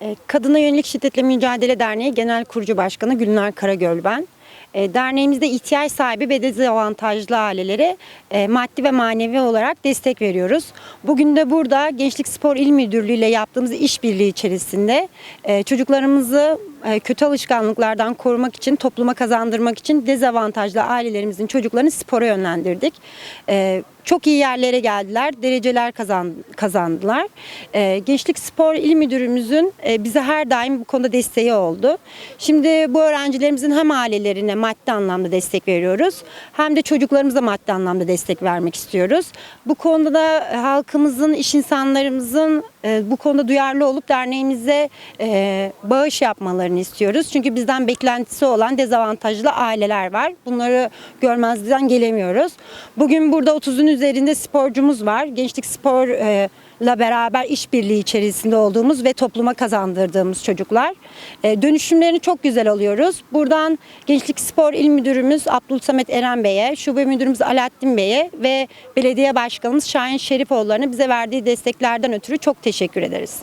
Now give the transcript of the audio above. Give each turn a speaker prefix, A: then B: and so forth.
A: E, Kadına Yönelik Şiddetle Mücadele Derneği Genel Kurucu Başkanı Gülnar Karagöl ben. E, Derneğimizde ihtiyaç sahibi ve dezavantajlı ailelere e, maddi ve manevi olarak destek veriyoruz. Bugün de burada Gençlik Spor İl Müdürlüğü ile yaptığımız işbirliği içerisinde e, çocuklarımızı kötü alışkanlıklardan korumak için, topluma kazandırmak için dezavantajlı ailelerimizin çocuklarını spora yönlendirdik. Çok iyi yerlere geldiler, dereceler kazan, kazandılar. Gençlik Spor İl Müdürümüzün bize her daim bu konuda desteği oldu. Şimdi bu öğrencilerimizin hem ailelerine maddi anlamda destek veriyoruz, hem de çocuklarımıza maddi anlamda destek vermek istiyoruz. Bu konuda da halkımızın, iş insanlarımızın e, bu konuda duyarlı olup derneğimize e, bağış yapmalarını istiyoruz. Çünkü bizden beklentisi olan dezavantajlı aileler var. Bunları görmezden gelemiyoruz. Bugün burada 30'un üzerinde sporcumuz var. Gençlik Spor e, beraber işbirliği içerisinde olduğumuz ve topluma kazandırdığımız çocuklar. E, dönüşümlerini çok güzel alıyoruz. Buradan Gençlik Spor İl Müdürümüz Abdülsamet Eren Bey'e, Şube Müdürümüz Alaaddin Bey'e ve Belediye Başkanımız Şahin Şerifoğulları'na bize verdiği desteklerden ötürü çok teşekkür ederiz.